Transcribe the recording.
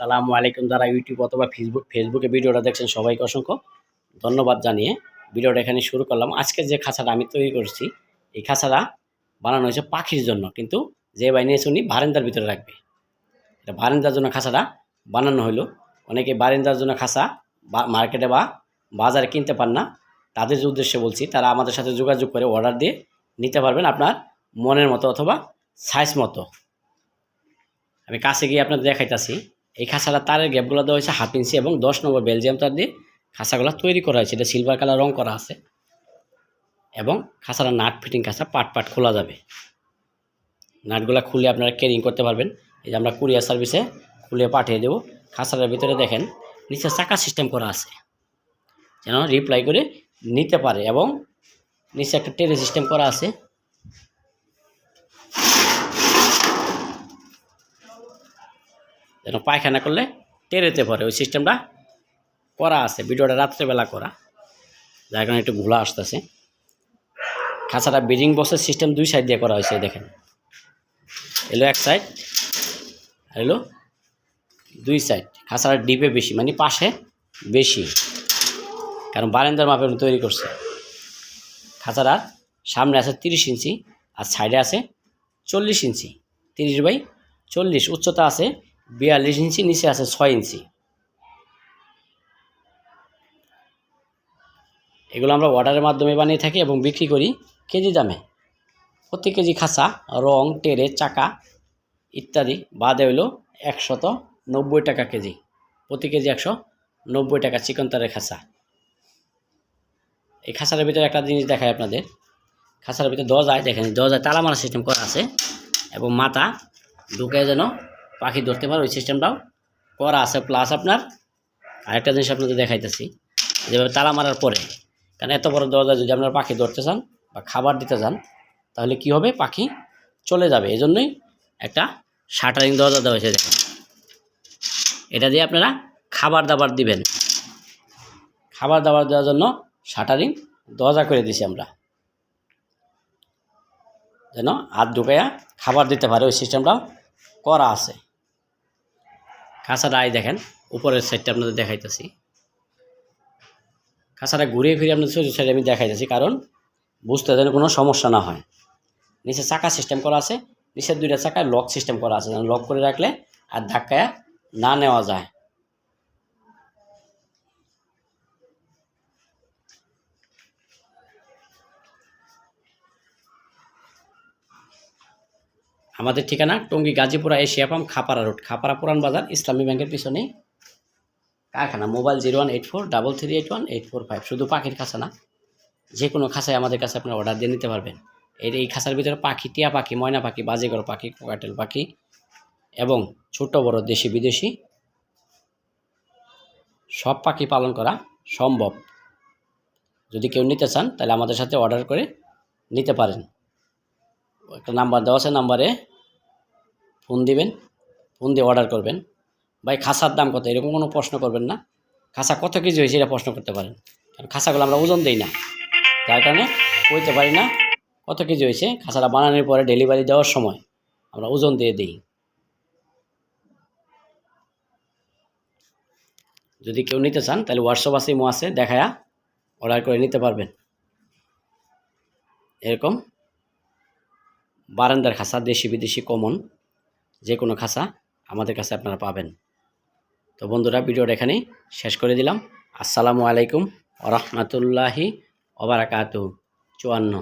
সালামু আলাইকুম যারা ইউটিউব অথবা ফেসবুক ফেসবুকে ভিডিওটা দেখছেন, সবাইকে অসংখ্য ধন্যবাদ জানিয়ে ভিডিওটা এখানে শুরু করলাম। আজকে যে খাঁচাটা আমি তৈরি করছি, এই খাঁচাটা বানানো হয়েছে পাখির জন্য, কিন্তু যে বানিয়েছে উনি বারান্দার ভিতরে রাখবে। এটা বারান্দার জন্য খাঁচাটা বানানো হলো। অনেকে বারান্দার জন্য খাঁচা বা মার্কেটে বা বাজারে কিনতে পান না। তাদের যে উদ্দেশ্যে বলছি, তারা আমাদের সাথে যোগাযোগ করে অর্ডার দিয়ে নিতে পারবেন আপনার মনের মতো অথবা সাইজ মতো। আমি কাছে গিয়ে আপনাদের দেখাইতাছি। এই খাঁচাটা তারের গ্যাপগুলো দেওয়া হয়েছে হাফ ইঞ্চি এবং দশ নম্বর বেলজিয়াম তার দিয়ে খাঁচাগুলো তৈরি করা হয়েছে। এটা সিলভার কালার রং করা আছে এবং খাঁচাটা নাট ফিটিং খাঁচা পাট পাট খোলা যাবে। নাটগুলো খুলে আপনারা ক্যারিং করতে পারবেন। এই যে আমরা কুরিয়ার সার্ভিসে খুলে পাঠিয়ে দেবো। খাঁচাটার ভিতরে দেখেন, নিচে চাকা সিস্টেম করা আছে। যেন রিপ্লাই করে নিতে পারে এবং নিচে একটা টেরে সিস্টেম করা আছে। যেন পায়খানা করলে টেরেতে পারে ওই সিস্টেমটা করা আছে, ভিডিওটা রাত্রেবেলা করা। যার কারণে একটু ঘোলা আসতেছে। খাঁচাটা ব্রিডিং বক্সের সিস্টেম দুই সাইড দিয়ে করা হয়েছে দেখেন। এলো এক সাইড আর এলো দুই সাইড খাঁচাটা ডিপে বেশি মানে পাশে বেশি। কারণ বারান্দার মাপে উনি তৈরি করছে। খাঁচাটার সামনে আছে তিরিশ ইঞ্চি, আর সাইডে আছে চল্লিশ ইঞ্চি, তিরিশ বাই চল্লিশ। উচ্চতা আছে বিয়াল্লিশ ইঞ্চি, নিচে আছে ছয় ইঞ্চি। এগুলো আমরা অর্ডারের মাধ্যমে বানিয়ে থাকি এবং বিক্রি করি কেজি দামে। প্রতি কেজি খাঁচা, রং, টেরে, চাকা ইত্যাদি বাদে হইল একশত নব্বই টাকা কেজি। প্রতি কেজি একশো নব্বই টাকা চিকন তারের খাঁচা। এই খাঁচার ভিতরে একটা জিনিস দেখায় আপনাদের। খাঁচার ভিতরে দরজায়, দেখেন দরজায় তালা মারা সিস্টেম করা আছে এবং মাথা ঢুকে যেন পাখি ধরতে পারে, ওই সিস্টেমটাও করা আছে প্লাস আপনার আরেকটা জিনিস আপনাদের দেখাইতেছি, যেভাবে তালা মারার পরে, কারণ এত বড় দরজা যদি আপনারা পাখি ধরতে চান বা খাবার দিতে চান, তাহলে কি হবে? পাখি চলে যাবে। এই জন্যই একটা শাটারিং দরজা দেওয়া হয়েছে, দেখেন। এটা দিয়ে আপনারা খাবার দাবার দিবেন। খাবার দাবার দেওয়ার জন্য শাটারিং দরজা করে দিছি আমরা। যেন হাত ঢুকাইয়া খাবার দিতে পারে, ওই সিস্টেমটাও করা আছে। খাঁচাটা আই দেখেন, উপরের সাইডটা আপনাদের দেখাইতেছি। খাঁচাটা ঘুরিয়ে ফিরে আপনাদের সোজা সাইডে আমি দেখাইতেছি, কারণ বুঝতে যেন কোনো সমস্যা না হয়। নিচে চাকা সিস্টেম করা আছে, নিচের দুইটা চাকায় লক সিস্টেম করা আছে লক করে রাখলে আর ধাক্কায় না নেওয়া যায়। আমাদের ঠিকানা Tongi Gazipura Asia pump Khapara road, Khapara Puran Bazar, Islami ব্যাংকের পিছনে কারখানা, mobile zero one eight four double three eight one eight four five. শুধু পাখির খাঁচা না, যে কোনো খাঁচায় আমাদের কাছে আপনারা অর্ডার দিয়ে নিতে পারবেন। এর এই খাঁচার ভিতরে পাখি, টিয়া পাখি, ময়না পাখি, বাজিগর পাখি, কোকাটেল পাখি এবং ছোট, বড়, দেশি, বিদেশি সব পাখি পালন করা সম্ভব। যদি কেউ নিতে চান, তাহলে আমাদের সাথে অর্ডার করে নিতে পারেন। একটা নাম্বার দেওয়া আছে নাম্বারে ফোন দিবেন, ফোন দিয়ে অর্ডার করবেন। ভাই, খাসার দাম কত? এরকম কোনো প্রশ্ন করবেন না। খাসা কত কেজি হয়েছে এটা প্রশ্ন করতে পারেন। কারণ খাসাগুলো আমরা ওজন দিই না। যার কারণে কইতে পারি না কত কেজি হয়েছে। খাসাটা বানানোর পরে ডেলিভারি দেওয়ার সময় আমরা ওজন দিয়ে দিই। যদি কেউ নিতে চান, তাহলে হোয়াটসঅ্যাপ আছে, ইমো আছে, দেখায়া অর্ডার করে নিতে পারবেন। এরকম বারান্দার খাসা দেশি বিদেশি কমন যে কোনো খাসা আমাদের কাছে আপনারা পাবেন। তো বন্ধুরা, ভিডিওটা এখানেই শেষ করে দিলাম। আসসালামু আলাইকুম রহমতুল্লাহি ওবরাকাতু চুয়ান্ন।